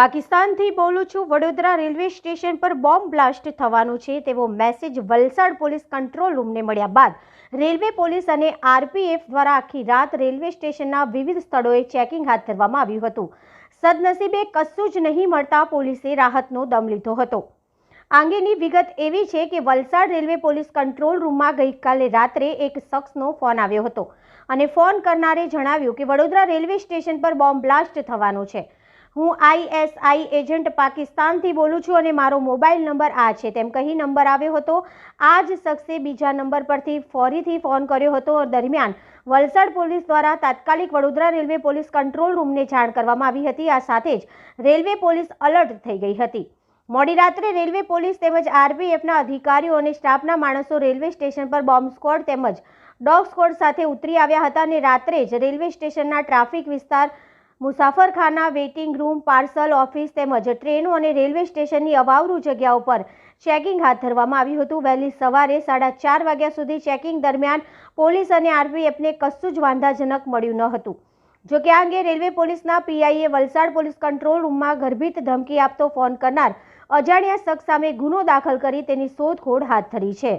પાકિસ્તાનથી બોલું છું, Vadodara railway station પર બોમ્બ બ્લાસ્ટ થવાનું છે. તેવો મેસેજ વલસાડ પોલીસ કંટ્રોલ રૂમને મળ્યા બાદ રેલવે પોલીસ અને આરપીએફ દ્વારા આખી રાત રેલવે સ્ટેશનના વિવિધ સ્થળોએ ચેકિંગ હાથ ધરવામાં આવ્યું હતું. સદનસીબે કશું જ નહીં મળતા પોલીસે રાહતનો દમ લીધો હતો. આંગેની વિગત એવી છે કે વલસાડ રેલવે પોલીસ કંટ્રોલ રૂમમાં ગઈકાલે રાત્રે એક શખ્સનો ફોન આવ્યો હતો અને ફોન કરનારે જણાવ્યું કે વડોદરા રેલવે સ્ટેશન પર બોમ્બ બ્લાસ્ટ થવાનો છે. હું આઈએસઆઈ એજન્ટ પાકિસ્તાનથી બોલું છું અને મારો મોબાઈલ નંબર આ છે. તેમ કહી નંબર આવ્યો હતો. આ જ શખ્સે બીજા નંબર પરથી ફરીથી ફોન કર્યો હતો. દરમિયાન વલસાડ પોલીસ દ્વારા તાત્કાલિક વડોદરા રેલવે પોલીસ કંટ્રોલ રૂમને જાણ કરવામાં આવી હતી. આ સાથે જ રેલવે પોલીસ અલર્ટ થઈ ગઈ હતી. મોડી રાત્રે રેલવે પોલીસ તેમજ આરપીએફના અધિકારીઓ અને સ્ટાફના માણસો રેલવે સ્ટેશન પર બોમ્બ સ્ક્વોડ તેમજ ડોગ સ્ક્વોડ સાથે ઉતરી આવ્યા હતા અને રાત્રે જ રેલવે સ્ટેશનના ટ્રાફિક વિસ્તાર મુસાફરખાના વેઇટિંગ રૂમ, પાર્સલ, ઓફિસ તેમજ ટ્રેનો અને રેલવે સ્ટેશનની અવાવરૂ જગ્યાઓ પર ચેકિંગ હાથ ધરવામાં આવ્યું હતું. વહેલી સવારે સાડા ચાર વાગ્યા સુધી ચેકિંગ દરમિયાન પોલીસ અને આરપીએફને કશું જ વાંધાજનક મળ્યું ન હતું. જો કે આ અંગે રેલવે પોલીસના પીઆઈએ વલસાડ પોલીસ કંટ્રોલ રૂમમાં ગર્ભિત ધમકી આપતો ફોન કરનાર અજાણ્યા શખ્સ સામે ગુનો દાખલ કરી તેની શોધખોળ હાથ ધરી છે.